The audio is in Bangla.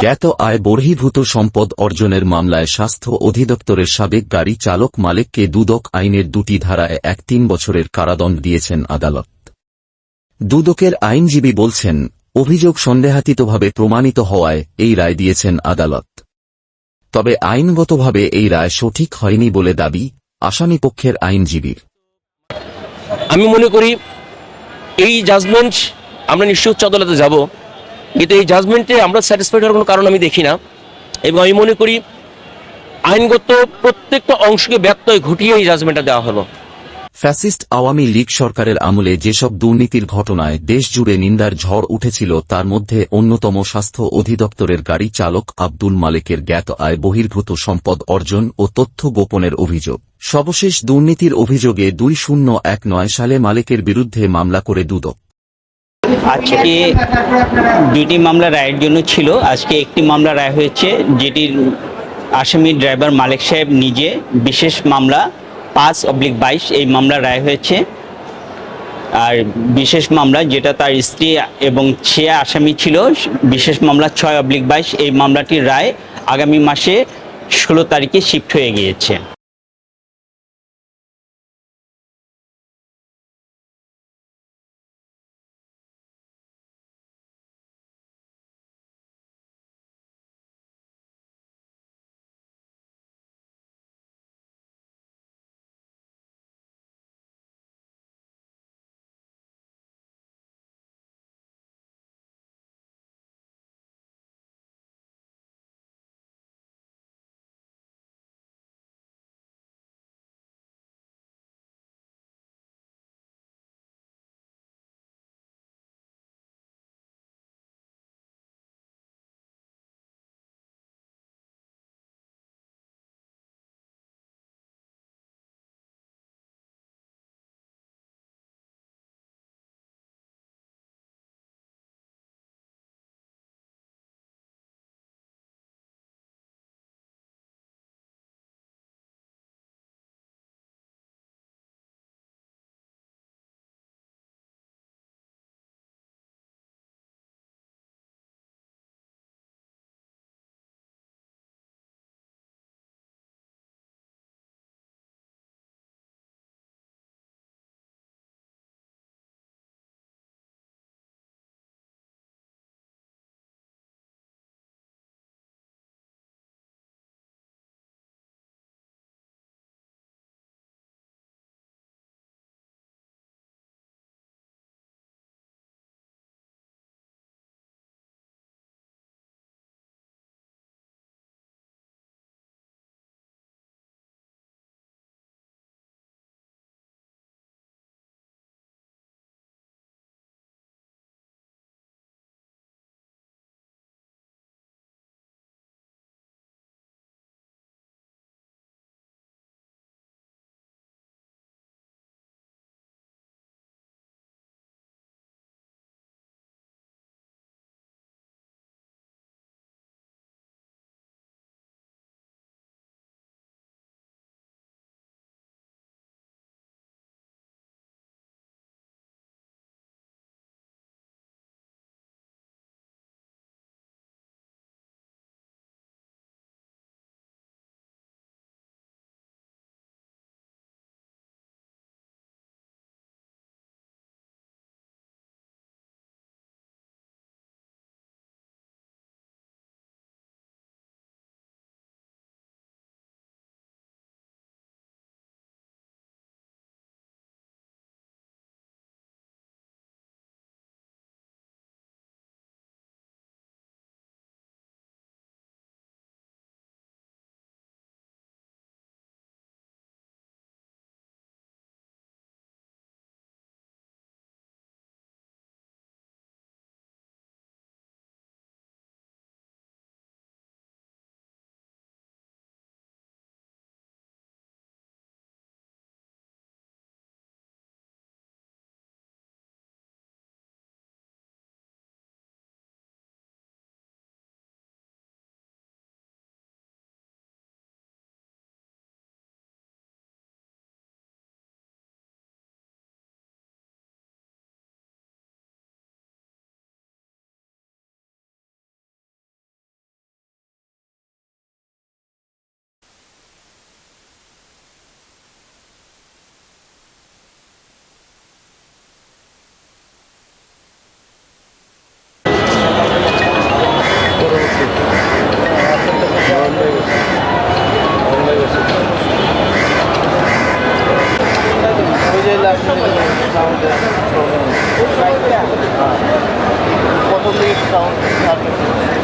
জ্ঞাত আয় বর্হিভূত সম্পদ অর্জনের মামলায় স্বাস্থ্য অধিদপ্তরের সাবেক গাড়ি চালক মালিককে দুদক আইনের দুটি ধারায় এক তিন বছরের কারাদণ্ড দিয়েছেন আদালত। দুদকের আইনজীবী বলছেন অভিযোগ সন্দেহাতীতভাবে প্রমাণিত হওয়ায় এই রায় দিয়েছেন আদালত। তবে আইনগতভাবে এই রায় সঠিক হয়নি বলে দাবি আসামিপক্ষের আইনজীবীর। আমি মনে করি এই জাজমেন্ট আমরা নিশ্চয় উচ্চ আদালতে যাব। কিন্তু এই জাজমেন্টে আমরা স্যাটিসফাইড হওয়ার কোনো কারণ আমি দেখি না। এবং আমি মনে করি আইনগত প্রত্যেকটা অংশকে ব্যত্যয় ঘটিয়ে এই জাজমেন্টটা দেওয়া হলো। ফ্যাসিস্ট আওয়ামী লীগ সরকারের আমলে যেসব দুর্নীতির ঘটনায় দেশজুড়ে নিন্দার ঝড় উঠেছিল, তার মধ্যে অন্যতম স্বাস্থ্য অধিদপ্তরের গাড়ি চালক আব্দুল মালেকের জ্ঞাত আয় বহির্ভূত সম্পদ অর্জন ও তথ্য গোপনের অভিযোগ। সর্বশেষ দুর্নীতির অভিযোগে দুই শূন্য এক নয় সালে মালিকের বিরুদ্ধে মামলা করে দুদক। আজকে দুটি মামলা রায়ের জন্য ছিল? আজকে একটি মামলা রায় হয়েছে, যেটির আসামি ড্রাইভার মালিক সাহেব নিজে বিশেষ মামলা পাঁচ অবলিক বাইশ এই মামলা রায় হয়েছে। আর বিশেষ মামলা যেটা তার স্ত্রী এবং সে আসামি ছিল, বিশেষ মামলা ছয় অবলিক বাইশ, এই মামলাটির রায় আগামী মাসে ষোলো তারিখে শিফট হয়ে গিয়েছে। প্রথম দিকে সাউন্ড